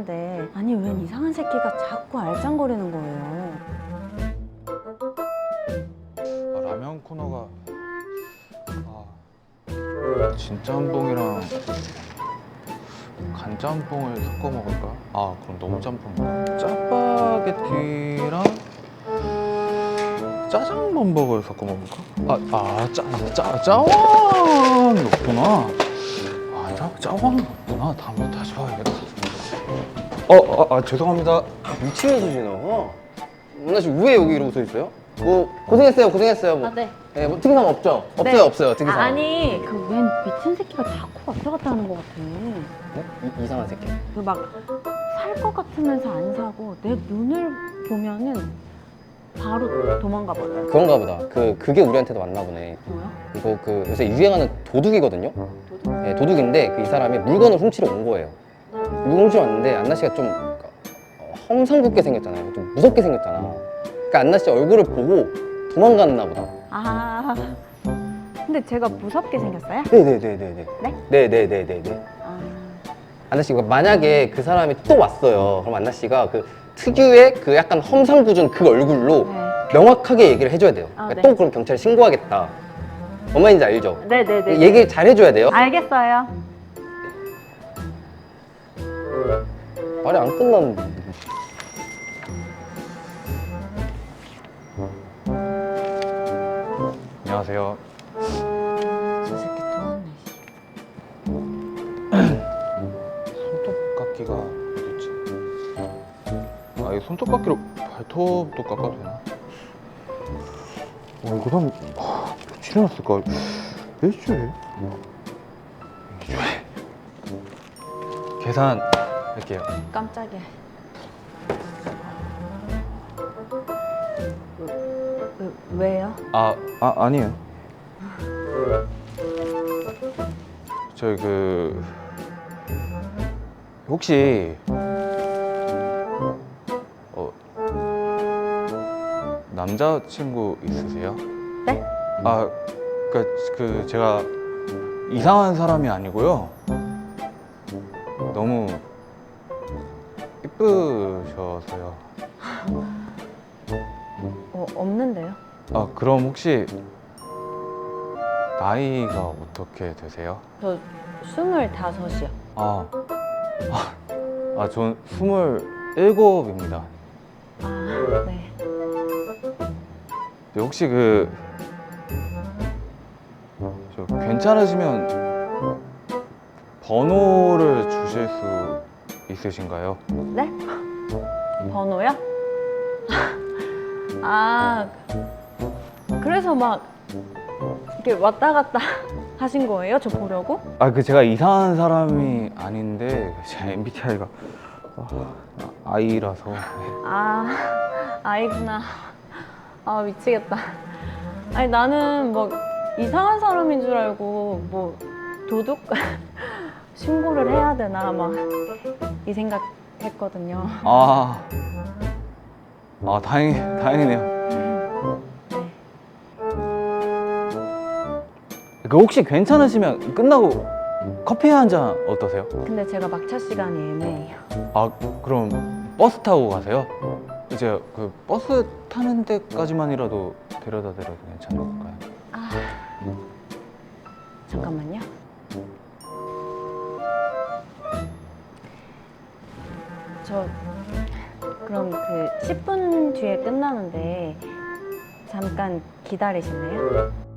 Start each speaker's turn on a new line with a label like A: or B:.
A: 한데 아니 웬 이상한 새끼가 자꾸 알짱거리는 거예요.
B: 아, 라면 코너가 아 진짜 한봉이랑 간짬뽕을 섞어 먹을까? 아 그럼 너무 짬뽕 짜파게티랑 짜장 범벅을 섞어 먹을까? 아아짜짜 짜왕 없구나 아 짜, 짜왕 없구나 다음부터 다시 봐야겠다 어, 어, 아 죄송합니다
C: 미치겠어 진호 나 지금 왜 여기 이러고 서 있어요? 뭐 고생했어요 고생했어요 뭐,
A: 아 네.
C: 예, 뭐 특이사항 없죠? 없어요
A: 네.
C: 없어요 특이사항
A: 아, 아니 그 웬 미친 새끼가 자꾸 왔다 갔다 하는 것 같아.
C: 네? 이, 이상한 새끼
A: 그막살 것 같으면서 안 사고 내 눈을 보면은 바로 도망가 버려요.
C: 그런가 보다 그, 그게 우리한테도 왔나 보네
A: 뭐야?
C: 이거 그 요새 유행하는 도둑이거든요
A: 도둑?
C: 네, 도둑인데 그 이 사람이 물건을 훔치러 온 거예요 훔치러 왔는데 안나 씨가 좀 어, 험상궂게 생겼잖아요 좀 무섭게 생겼잖아 그러니까 안나 씨 얼굴을 보고 도망갔나 보다
A: 아 근데 제가 무섭게 생겼어요?
C: 네네네네네
A: 네?
C: 네네네네네
A: 아,
C: 안나 씨가 만약에 그 사람이 또 왔어요. 그럼 안나 씨가 그 특유의 그 약간 험상궂은 그 얼굴로
A: 네.
C: 명확하게 얘기를 해줘야 돼요.
A: 아,
C: 그러니까
A: 네.
C: 또 그럼 경찰에 신고하겠다. 뭔 말인지 알죠?
A: 네네네.
C: 얘기 잘 해줘야 돼요.
A: 알겠어요.
C: 말이 안 끝났는데.
B: 안녕하세요
A: 저 새끼 또 왔네. 씨.
B: 손톱깎이가 어딨지? 아, 이 손톱깎이로 발톱도 깎아도 되나? 어, 이거 한 아, 며칠 해놨을까? 일주일? 일주일. 계산 할게요.
A: 깜짝이야. 왜, 왜요?
B: 아, 아 아니에요. 저희 그 혹시 어 남자 친구 있으세요?
A: 네?
B: 아, 그러니까 그 제가 이상한 사람이 아니고요. 너무 이쁘셔서요.
A: 어, 없는데요?
B: 아, 그럼 혹시 나이가 어떻게 되세요?
A: 저 스물다섯이요.
B: 아, 아, 아, 전 스물일곱입니다.
A: 아, 네.
B: 네, 혹시 그, 저 괜찮으시면 번호를 주실 수 있으신가요?
A: 네? 번호요? 아, 그래서 막 이렇게 왔다 갔다 하신 거예요? 저 보려고?
B: 아, 그 제가 이상한 사람이 아닌데 제 MBTI가 아이라서.
A: 아, 아이구나. 아, 미치겠다. 아니, 나는 뭐 이상한 사람인 줄 알고 뭐 도둑 신고를 해야 되나 막 이 생각 했거든요.
B: 아, 아 다행 다행이네요.
A: 네.
B: 그 혹시 괜찮으시면 끝나고 커피 한 잔 어떠세요?
A: 근데 제가 막차 시간이 애매해요.
B: 아 그럼 버스 타고 가세요? 이제 그 버스 타는 데까지만이라도 데려다 드려도 괜찮을까요?
A: 아, 잠깐만요. 저 그럼 그 10분 뒤에 끝나는데 잠깐 기다리실래요?